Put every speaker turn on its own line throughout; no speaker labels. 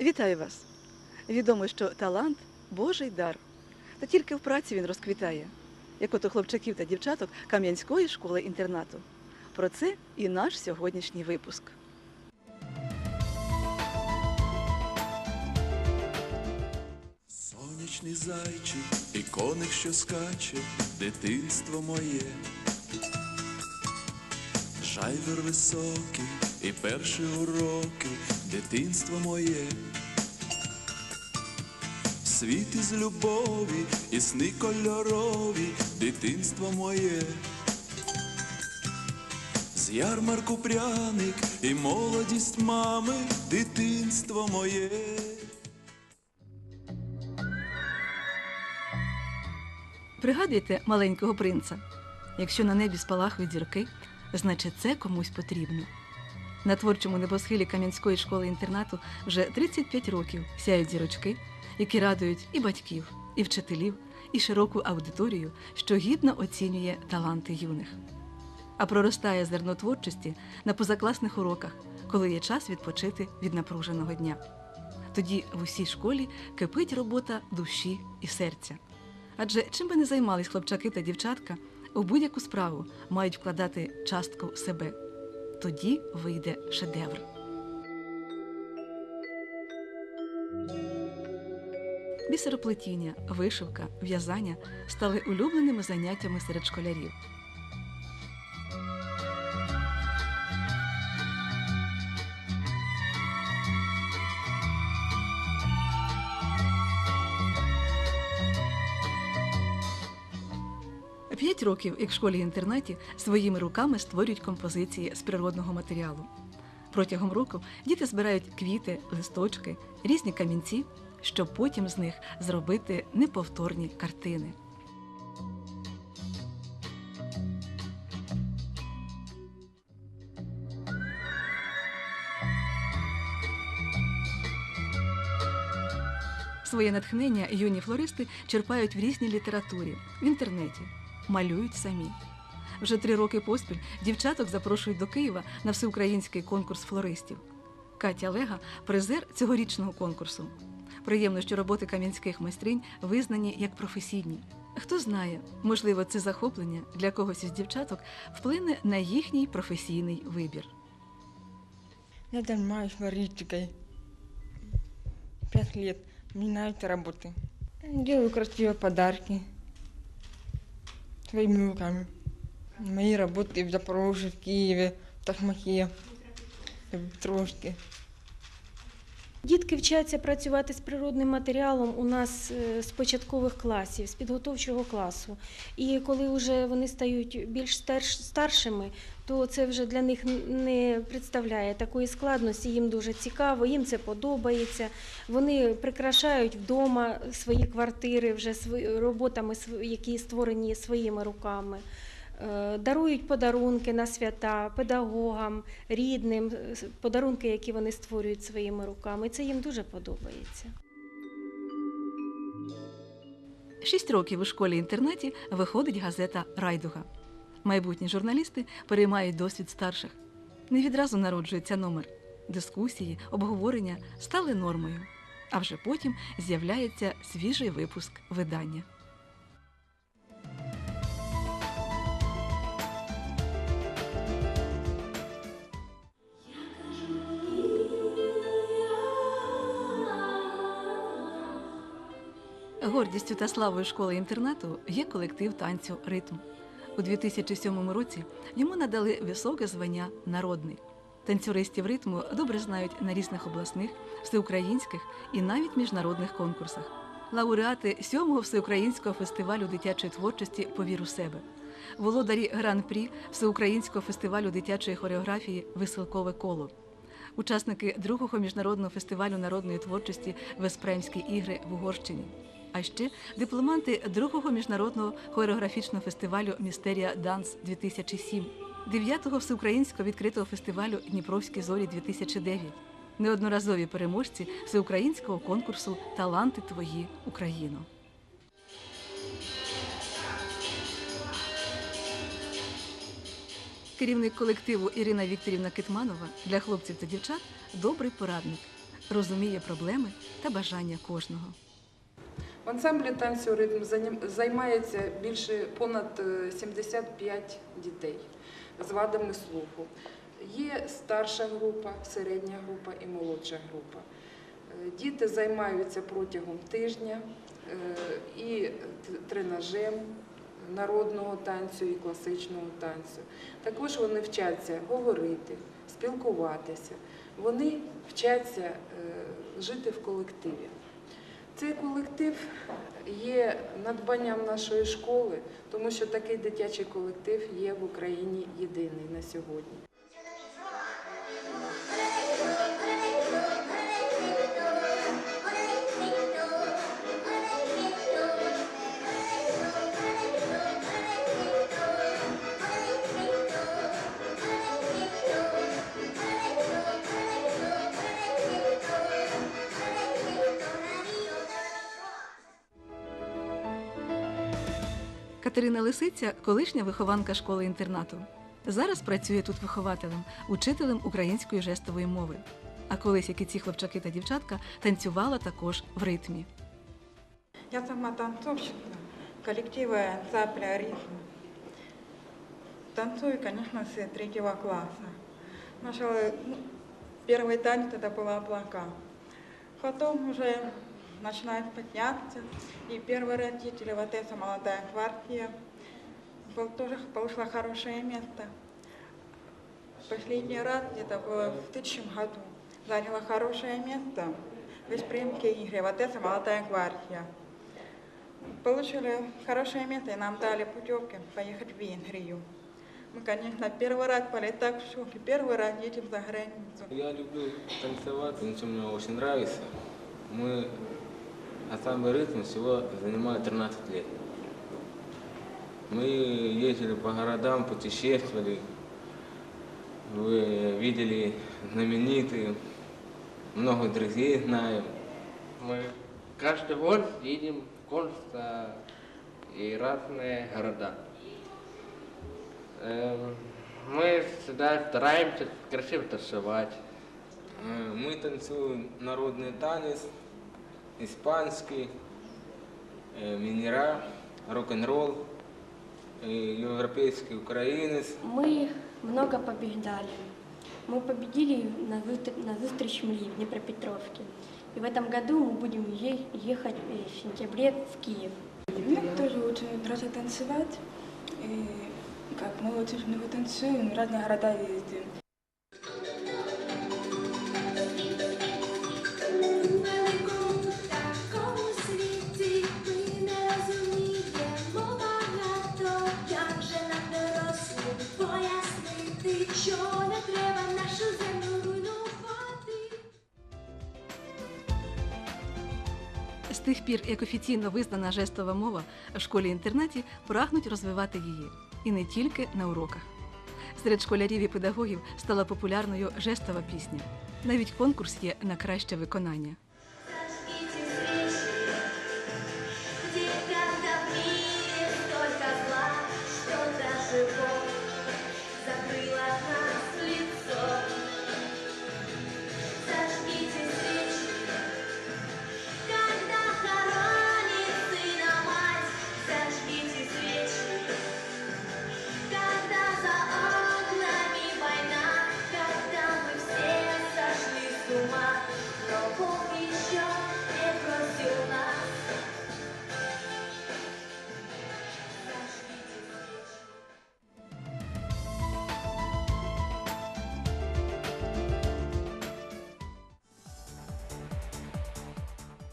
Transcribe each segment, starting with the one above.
Вітаю вас! Відомо, що талант Божий дар. Та тільки в праці він розквітає, як от у хлопчаків та дівчаток Кам'янської школи інтернату. Про це і наш сьогоднішній випуск.
Сонячний зайчик і коник, що скаче, дитинство моє. Жайвер високий і перші уроки, дитинство моє. Світ із любові, і сни кольорові, дитинство моє. З ярмарку пряник і молодість мами, дитинство моє.
Пригадуєте маленького принца? Якщо на небі спалахують зірки, значить це комусь потрібно. На творчому небосхилі Кам'янської школи інтернату вже 35 років сяють зірочки, які радують і батьків, і вчителів, і широку аудиторію, що гідно оцінює таланти юних. А проростає зерно творчості на позакласних уроках, коли є час відпочити від напруженого дня. Тоді в усій школі кипить робота душі і серця. Адже чим би не займались хлопчаки та дівчатка, у будь-яку справу мають вкладати частку себе. Тоді вийде шедевр. Бісероплетіння, вишивка, в'язання стали улюбленими заняттями серед школярів. Років, як в школі-інтернаті, своїми руками створюють композиції з природного матеріалу. Протягом року діти збирають квіти, листочки, різні камінці, щоб потім з них зробити неповторні картини. Своє натхнення юні флористи черпають в різній літературі, в інтернеті, малюють самі. Вже три роки поспіль дівчаток запрошують до Києва на всеукраїнський конкурс флористів. Катя Лега призер цьогорічного конкурсу. Приємно, що роботи кам'янських майстринь визнані як професійні. Хто знає, можливо, це захоплення для когось із дівчаток вплине на їхній професійний вибір.
Я занимаюсь флористикой. Пять лет. Мне нравится работа. Делаю красивые подарки своими руками. Мои работы в Запорожье, в Киеве, в Тахмахе, в Петровске.
Дітки вчаться працювати з природним матеріалом у нас е, з початкових класів, з підготовчого класу. І коли вже вони стають більш старшими, то це вже для них не представляє такої складності. Їм дуже цікаво, їм це подобається. Вони прикрашають вдома свої квартири вже роботами, які створені своїми руками. Е, Дарують подарунки на свята педагогам, рідним, е, подарунки, які вони створюють своїми руками. Це їм дуже подобається.
Шість років у школі-інтернаті виходить газета Райдуга. Майбутні журналісти переймають досвід старших. Не відразу народжується номер. Дискусії, обговорення стали нормою. А вже потім з'являється свіжий випуск видання. Гордістю та славою школи-інтернату є колектив танцю Ритм. У 2007 році йому надали високе звання народний. Танцюристів ритму добре знають на різних обласних, всеукраїнських і навіть міжнародних конкурсах. Лауреати сьомого всеукраїнського фестивалю дитячої творчості Повір у себе, володарі гран-прі Всеукраїнського фестивалю дитячої хореографії Веселкове коло, учасники другого міжнародного фестивалю народної творчості Веспремські ігри в Угорщині. А ще дипломанти другого міжнародного хореографічного фестивалю Містерія Данс 2007, 9-го всеукраїнського відкритого фестивалю Дніпровські зорі 2009, неодноразові переможці всеукраїнського конкурсу Таланти твої Україно. Керівник колективу Ірина Вікторівна Китманова для хлопців та дівчат добрий порадник. розуміє проблеми та бажання кожного.
В ансамблі танцю ритм займається більше понад е, 75 дітей з вадами слуху. Є старша група, середня група і молодша група. Е, Діти займаються протягом тижня е, і тренажем народного танцю і класичного танцю. Також вони вчаться говорити, спілкуватися. Вони вчаться е, жити в колективі. Цей колектив є надбанням нашої школи, тому що такий дитячий колектив є в Україні єдиний на сьогодні.
Катерина Лисиця колишня вихованка школи-інтернату. Зараз працює тут вихователем, учителем української жестової мови. А колись, як і ці хлопчаки та дівчатка, танцювала також в ритмі.
Я сама танцовщица коллектива ансамбля «Ритм». Танцую, конечно, с третьего класса. Начала, ну, первый танец это была облака. Потом уже начинает подняться. И первый родитель, вот эта молодая гвардия, был, тоже получила хорошее место. Последний раз где-то было в 2000 году. Заняла хорошее место в Веспремке игре. Вот эта молодая гвардия. Получили хорошее место и нам дали путевки поехать в Венгрию. Мы, конечно, первый раз так в шоке, первый раз едем за границу.
Я люблю танцевать, ничего мне очень нравится. Мы ансамбль ритм всего занимает 13 лет. Мы ездили по городам, путешествовали, вы видели знаменитые, много друзей знаем.
Мы каждый год едем в Конста и разные города. Эм, Мы всегда стараемся красиво танцевать.
Э, Мы танцуем народный танец, испанский, э, минера, рок-н-ролл, э, европейский украинец.
Мы много побеждали. Мы победили на, выстр- на зустріч мрій в Днепропетровске. И в этом году мы будем е- ехать э, в сентябре в Киев.
Мне тоже очень нравится танцевать. И как мы очень много танцуем, в разные города ездим.
З тих пір, як офіційно визнана жестова мова, в школі-інтернаті прагнуть розвивати її і не тільки на уроках. Серед школярів і педагогів стала популярною жестова пісня. Навіть конкурс є на краще виконання.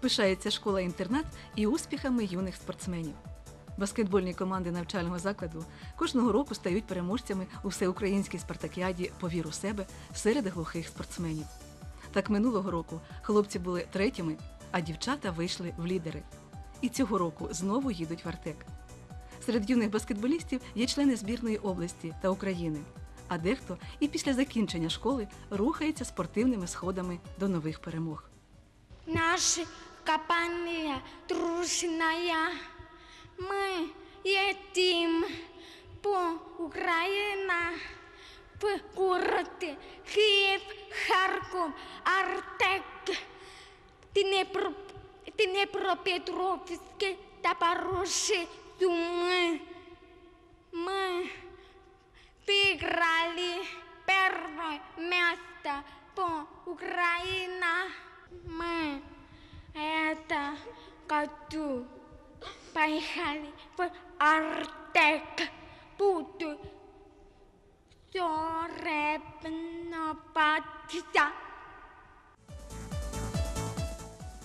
Пишається школа-інтернат і успіхами юних спортсменів. Баскетбольні команди навчального закладу кожного року стають переможцями у всеукраїнській спартакіаді «Повір у себе серед глухих спортсменів. Так минулого року хлопці були третіми, а дівчата вийшли в лідери. І цього року знову їдуть в Артек. Серед юних баскетболістів є члени збірної області та України. А дехто і після закінчення школи рухається спортивними сходами до нових перемог.
Наша компания дружная, мы едем по Украине, Курти, Київ, Харків, Артек, Дніпро, Дніпропетровськ та Запорожжя, Суми. Мы выиграли первое место по Украине. Мы это году поехали в Артек. Буду соревноваться.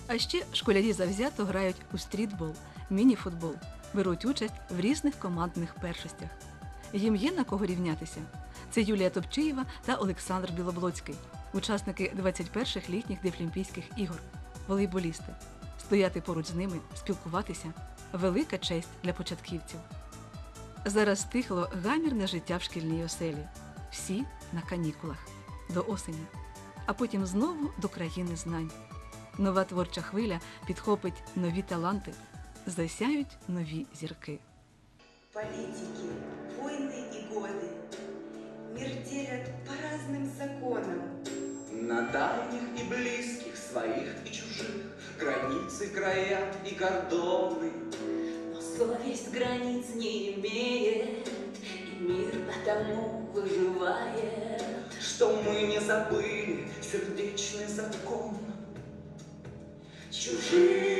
А ще школярі завзято грають у стрітбол, мініфутбол, беруть участь в різних командних першостях. Їм є на кого рівнятися. Це Юлія Топчиєва та Олександр Білоблоцький, учасники 21-х літніх Дефлімпійських ігор, волейболісти. Стояти поруч з ними, спілкуватися велика честь для початківців. Зараз стихло гамірне життя в шкільній оселі. Всі на канікулах до осені, а потім знову до країни знань. Нова творча хвиля підхопить нові таланти, засяють нові зірки.
Политики, и
кордоны.
Но совесть границ не имеет, И мир потому выживает.
Что мы не забыли сердечный закон
Чужих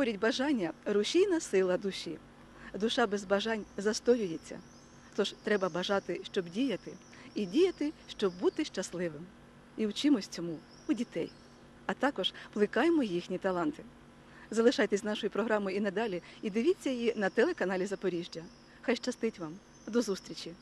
Говорять, бажання рушійна сила душі. Душа без бажань застоюється. Тож треба бажати, щоб діяти, і діяти, щоб бути щасливим. І вчимось цьому у дітей, а також плекаємо їхні таланти. Залишайтесь нашою програмою і надалі, і дивіться її на телеканалі Запоріжжя. Хай щастить вам. До зустрічі!